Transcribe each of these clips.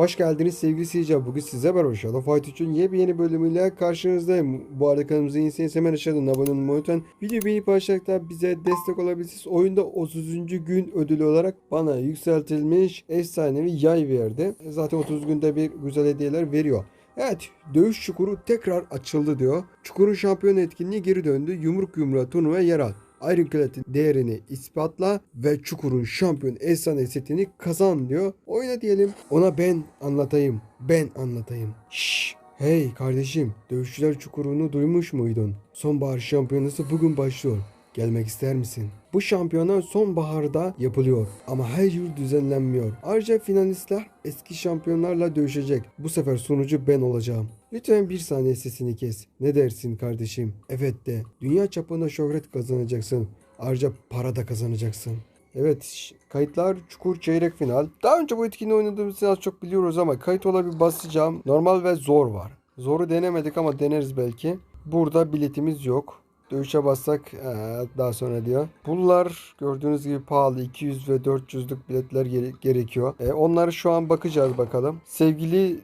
Hoş geldiniz sevgili seyirciler. Bugün size beraber Shadow Fight 3'ün yepyeni bölümüyle karşınızdayım. Bu arada kanalımıza yeniyseniz hemen aşağıdan abone olmayı unutmayın. Video beğenip paylaşarak bize destek olabilirsiniz. Oyunda 30. gün ödülü olarak bana yükseltilmiş efsanevi yay verdi. Zaten 30 günde bir güzel hediyeler veriyor. Evet, dövüş çukuru tekrar açıldı diyor. Çukurun şampiyon etkinliği geri döndü. Yumruk yumruğa turnuvaya yer al. Ironclad'in değerini ispatla ve Çukur'un şampiyon efsane setini kazan diyor. Oyna diyelim. Ona ben anlatayım. Ben anlatayım. Şşş. Hey kardeşim, Dövüşçüler Çukuru'nu duymuş muydun? Sonbahar şampiyonası bugün başlıyor. Gelmek ister misin? Bu şampiyona sonbaharda yapılıyor ama her yıl düzenlenmiyor. Ayrıca finalistler eski şampiyonlarla dövüşecek. Bu sefer sunucu ben olacağım. Lütfen bir saniye sesini kes. Ne dersin kardeşim? Evet de. Dünya çapında şöhret kazanacaksın. Ayrıca para da kazanacaksın. Evet kayıtlar çukur çeyrek final. Daha önce bu etkinliği oynadığımız için az çok biliyoruz ama kayıt ola basacağım. Normal ve zor var. Zoru denemedik ama deneriz belki. Burada biletimiz yok. Dövüşe bassak daha sonra diyor. Bunlar gördüğünüz gibi pahalı 200 ve 400'lük biletler gere- gerekiyor. Onları şu an bakacağız bakalım. Sevgili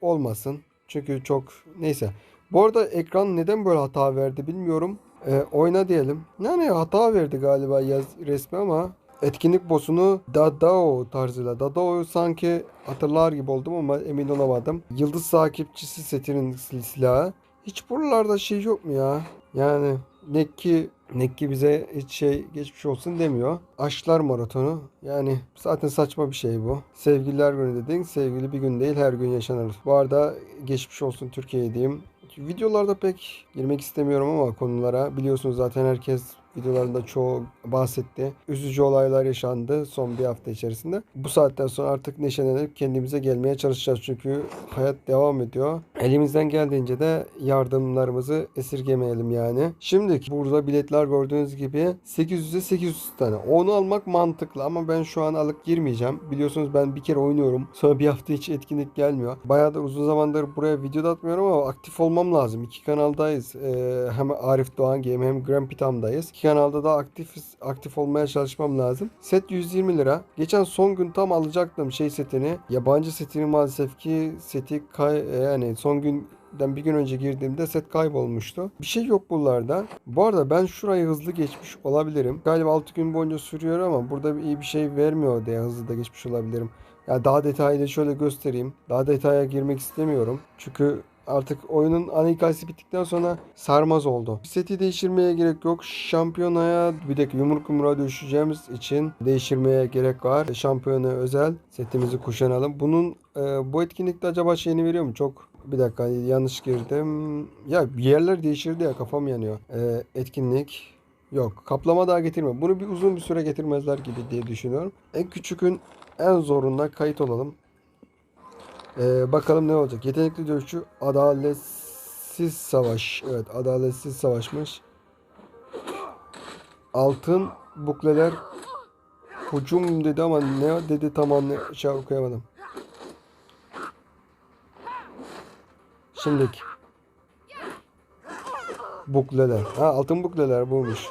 olmasın. Çünkü çok neyse. Bu arada ekran neden böyle hata verdi bilmiyorum. E, oyna diyelim. Yani hata verdi galiba yaz resmi ama etkinlik boss'unu Dadao tarzıyla. Dadao'yu sanki hatırlar gibi oldum ama emin olamadım. Yıldız takipçisi setinin sil- silahı. Hiç buralarda şey yok mu ya? Yani Nekki Nekki bize hiç şey geçmiş olsun demiyor. Aşklar maratonu. Yani zaten saçma bir şey bu. Sevgililer günü dedin. Sevgili bir gün değil her gün yaşanır. Bu arada geçmiş olsun Türkiye'ye diyeyim. Videolarda pek girmek istemiyorum ama konulara. Biliyorsunuz zaten herkes videolarında çoğu bahsetti. Üzücü olaylar yaşandı son bir hafta içerisinde. Bu saatten sonra artık neşelenip kendimize gelmeye çalışacağız. Çünkü hayat devam ediyor. Elimizden geldiğince de yardımlarımızı esirgemeyelim yani. Şimdi burada biletler gördüğünüz gibi 800'e 800 tane. Onu almak mantıklı ama ben şu an alıp girmeyeceğim. Biliyorsunuz ben bir kere oynuyorum. Sonra bir hafta hiç etkinlik gelmiyor. Bayağıdır uzun zamandır buraya video da atmıyorum ama aktif olmam lazım. İki kanaldayız. Ee, hem Arif Doğan Game hem Grand Pitam'dayız. İki kanalda da aktif aktif olmaya çalışmam lazım. Set 120 lira. Geçen son gün tam alacaktım şey setini. Yabancı setini maalesef ki seti kay yani son gün den bir gün önce girdiğimde set kaybolmuştu. Bir şey yok buralarda. Bu arada ben şurayı hızlı geçmiş olabilirim. Galiba 6 gün boyunca sürüyor ama burada iyi bir şey vermiyor diye hızlı da geçmiş olabilirim. Ya daha detaylı şöyle göstereyim. Daha detaya girmek istemiyorum. Çünkü artık oyunun ana hikayesi bittikten sonra sarmaz oldu. Seti değiştirmeye gerek yok. Şampiyonaya bir dakika yumruk yumruğa dövüşeceğimiz için değiştirmeye gerek var. Şampiyona özel setimizi kuşanalım. Bunun e, bu etkinlikte acaba şeyini veriyor mu? Çok bir dakika yanlış girdim. Ya yerler değişirdi ya kafam yanıyor. E, etkinlik yok. Kaplama daha getirme. Bunu bir uzun bir süre getirmezler gibi diye düşünüyorum. En küçükün en zorunda kayıt olalım. Ee, bakalım ne olacak. Yetenekli dövüşçü adaletsiz savaş. Evet adaletsiz savaşmış. Altın bukleler hücum dedi ama ne dedi tam anlay şey okuyamadım. Şimdiki. Bukleler. Ha altın bukleler bulmuş.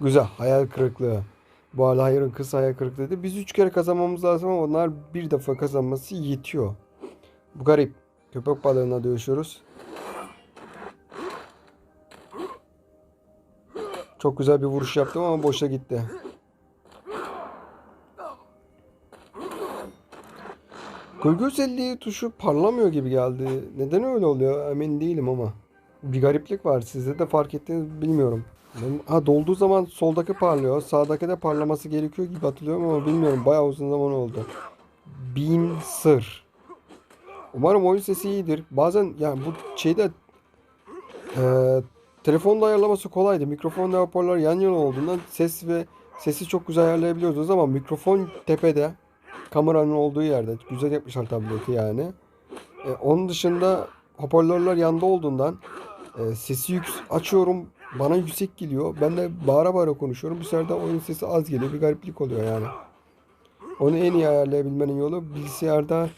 Güzel. Hayal kırıklığı. Bu arada hayırın kısa hayal kırıklığı dedi. Biz üç kere kazanmamız lazım ama onlar bir defa kazanması yetiyor. Bu garip. Köpek balığına dövüşüyoruz. Çok güzel bir vuruş yaptım ama boşa gitti. Gölge özelliği tuşu parlamıyor gibi geldi. Neden öyle oluyor emin değilim ama. Bir gariplik var. Sizde de fark ettiniz bilmiyorum. Ha dolduğu zaman soldaki parlıyor. Sağdaki de parlaması gerekiyor gibi hatırlıyorum ama bilmiyorum. Bayağı uzun zaman oldu. Bin sır. Umarım oyun sesi iyidir. Bazen yani bu şeyde eee telefonda ayarlaması kolaydı. Mikrofon ve hoparlör yan yana olduğundan ses ve sesi çok güzel ayarlayabiliyordunuz ama mikrofon tepede kameranın olduğu yerde. Güzel yapmışlar tableti yani. E, onun dışında hoparlörler yanda olduğundan e, sesi yük açıyorum. Bana yüksek geliyor. Ben de bağıra bağıra konuşuyorum. Bu sefer de oyun sesi az geliyor. Bir gariplik oluyor yani. Onu en iyi ayarlayabilmenin yolu bilgisayarda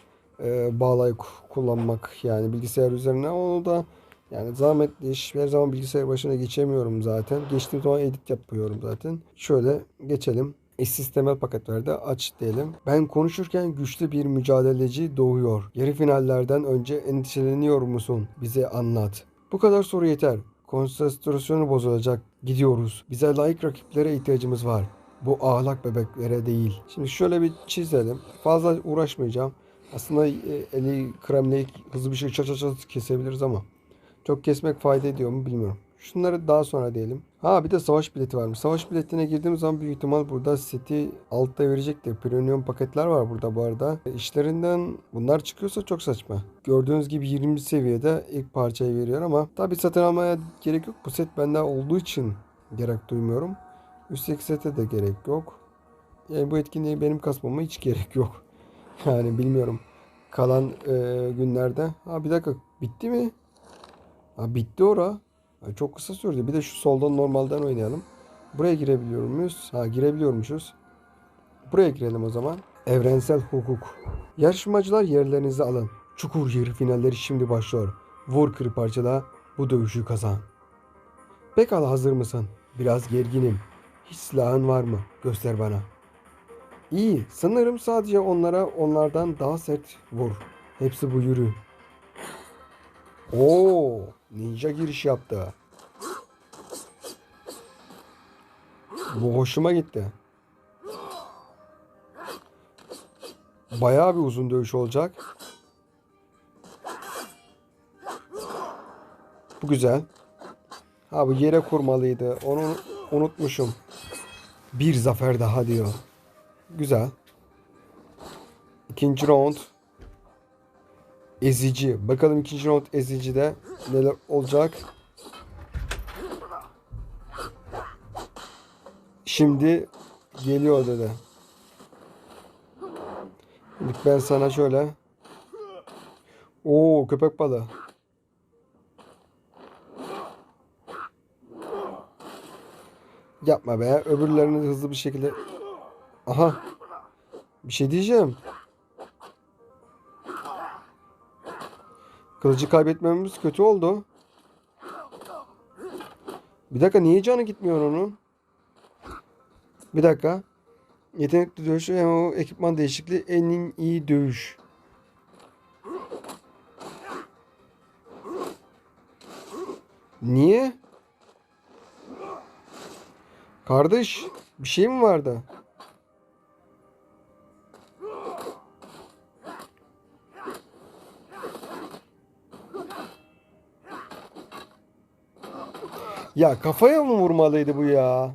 e, bağlayıp kullanmak. Yani bilgisayar üzerine. Onu da Yani zahmetli iş. Her zaman bilgisayar başına geçemiyorum zaten. Geçtiğim zaman edit yapıyorum zaten. Şöyle geçelim. Eşsiz temel paketlerde aç diyelim. Ben konuşurken güçlü bir mücadeleci doğuyor. Yarı finallerden önce endişeleniyor musun? Bize anlat. Bu kadar soru yeter. Konsantrasyonu bozulacak. Gidiyoruz. Bize layık rakiplere ihtiyacımız var. Bu ahlak bebeklere değil. Şimdi şöyle bir çizelim. Fazla uğraşmayacağım. Aslında e, eli kremle hızlı bir şey çat çat kesebiliriz ama çok kesmek fayda ediyor mu bilmiyorum. Şunları daha sonra diyelim. Ha bir de savaş bileti varmış. Savaş biletine girdiğimiz zaman büyük ihtimal burada seti altta verecektir. Premium paketler var burada bu arada. E, İşlerinden bunlar çıkıyorsa çok saçma. Gördüğünüz gibi 20 seviyede ilk parçayı veriyor ama tabi satın almaya gerek yok. Bu set bende olduğu için gerek duymuyorum. Üstteki sete de gerek yok. Yani bu etkinliği benim kasmama hiç gerek yok. Yani bilmiyorum. Kalan e, günlerde. Ha bir dakika bitti mi? Ha bitti ora. Ha, çok kısa sürdü. Bir de şu soldan normalden oynayalım. Buraya girebiliyor muyuz? Ha girebiliyormuşuz. Buraya girelim o zaman. Evrensel hukuk. Yarışmacılar yerlerinizi alın. Çukur yarı finalleri şimdi başlıyor. Vur kır parçala. Bu dövüşü kazan. Pekala hazır mısın? Biraz gerginim. Hiç silahın var mı? Göster bana. İyi. Sanırım sadece onlara onlardan daha sert vur. Hepsi bu yürü. Oo, ninja giriş yaptı. Bu hoşuma gitti. Bayağı bir uzun dövüş olacak. Bu güzel. Ha bu yere kurmalıydı. Onu unutmuşum. Bir zafer daha diyor. Güzel. İkinci round. Ezici. Bakalım ikinci round ezicide neler olacak. Şimdi geliyor dedi. Şimdi ben sana şöyle. Oo köpek balığı. Yapma be. Öbürlerini hızlı bir şekilde. Aha. Bir şey diyeceğim. Kılıcı kaybetmememiz kötü oldu. Bir dakika niye canı gitmiyor onun? Bir dakika. Yetenekli dövüş ve o ekipman değişikliği en iyi dövüş. Niye? Kardeş bir şey mi vardı? Ya kafaya mı vurmalıydı bu ya?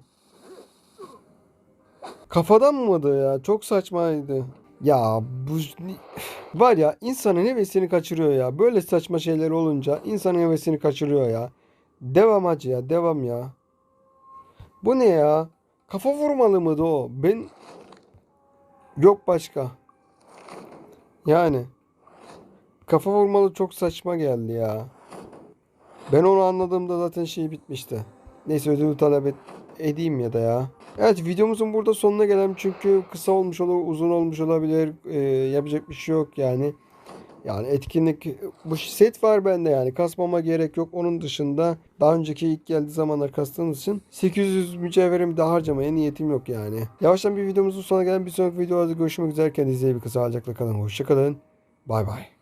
Kafadan mıydı ya? Çok saçmaydı. Ya bu var ya insanın hevesini kaçırıyor ya. Böyle saçma şeyler olunca insanın hevesini kaçırıyor ya. Devam hacı ya devam ya. Bu ne ya? Kafa vurmalı mıydı o? Ben yok başka. Yani kafa vurmalı çok saçma geldi ya. Ben onu anladığımda zaten şey bitmişti. Neyse ödülü talep et, edeyim ya da ya. Evet videomuzun burada sonuna gelelim çünkü kısa olmuş olur, uzun olmuş olabilir. Ee, yapacak bir şey yok yani. Yani etkinlik bu set var bende yani kasmama gerek yok. Onun dışında daha önceki ilk geldiği zamanlar kastığımız için 800 mücevherimi de harcamaya niyetim yok yani. Yavaştan bir videomuzun sonuna gelen bir sonraki videolarda görüşmek üzere. Kendinize iyi bir kısa alacakla kalın. Hoşçakalın. Bay bay.